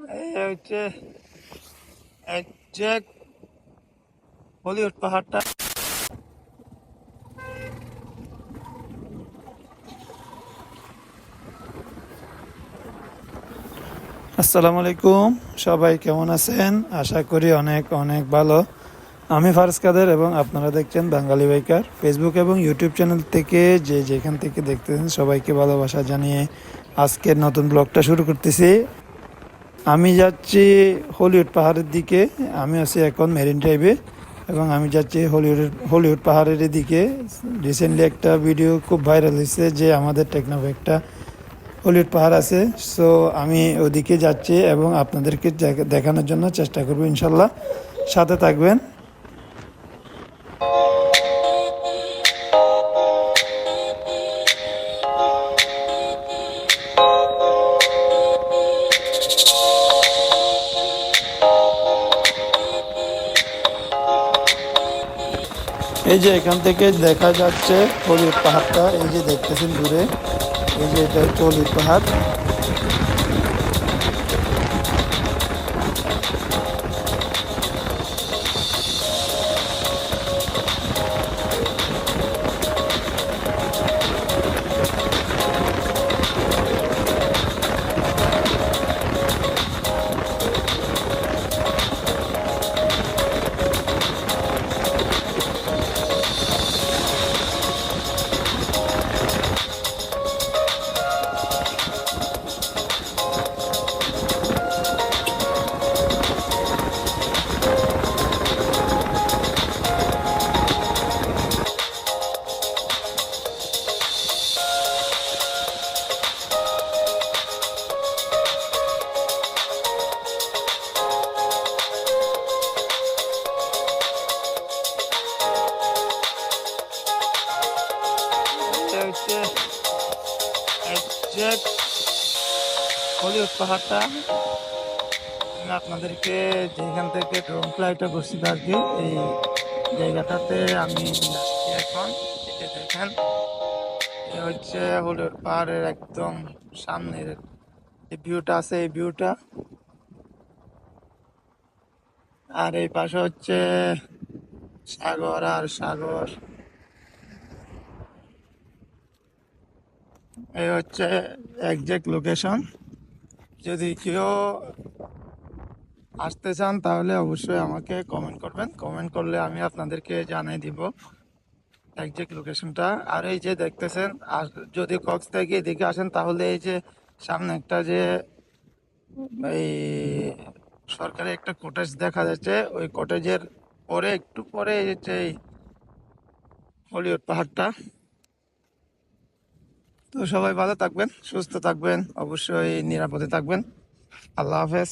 হচ্ছে হলিউড পাহাড়টা। আসসালামু আলাইকুম, সবাই কেমন আছেন? আশা করি অনেক অনেক ভালো। আমি ফারজ কাদের এবং আপনারা দেখছেন বাঙালি বাইকার। ফেসবুক এবং ইউটিউব চ্যানেল থেকে যে যেখান থেকে দেখতেছেন সবাইকে ভালোবাসা জানিয়ে আজকের নতুন ব্লগটা শুরু করতেছি। আমি যাচ্ছি হলিউড পাহাড়ের দিকে। আমি আছি এখন মেরিন ড্রাইভে এবং আমি যাচ্ছি হলিউড হলিউড পাহাড়ের দিকে রিসেন্টলি একটা ভিডিও খুব ভাইরাল হয়েছে যে আমাদের টেকনাফে একটা হলিউড পাহাড় আছে। সো আমি ওদিকে যাচ্ছি এবং আপনাদেরকে দেখানোর জন্য চেষ্টা করব ইনশাল্লাহ। সাথে থাকবেন। এই যে এখান থেকে দেখা যাচ্ছে চলির পাহাড়টা, এই যে দেখতেছেন দূরে, এই যে এটা চলির পাহাড়। এটা হচ্ছে হলিউড পাহাড়টা। আপনাদেরকে যেখান থেকে ড্রোন ফ্লাইটটা করছি আর কি এই জায়গাটাতে আমি এখন। যে দেখেন হচ্ছে হলিউড পাহাড়ের একদম সামনের ভিউটা আছে, এই ভিউটা আর এই পাশে হচ্ছে সাগর, আর সাগর। এই হচ্ছে একজ্যাক্ট লোকেশন যদি কেউ আসতে চান, তাহলে অবশ্যই আমাকে কমেন্ট করবেন। কমেন্ট করলে আমি আপনাদেরকে জানিয়ে দিব একজ্যাক্ট লোকেশনটা আর এই যে দেখতেছেন, আর যদি কক্স থেকে এদিকে আসেন, তাহলে এই যে সামনে একটা যে এই সরকারি একটা কটেজ দেখা যাচ্ছে, ওই কটেজের পরে, একটু পরে এই হলিউড পাহাড়টা। তো সবাই ভালো থাকবেন সুস্থ থাকবেন অবশ্যই নিরাপদে থাকবেন। আল্লাহ হাফেজ।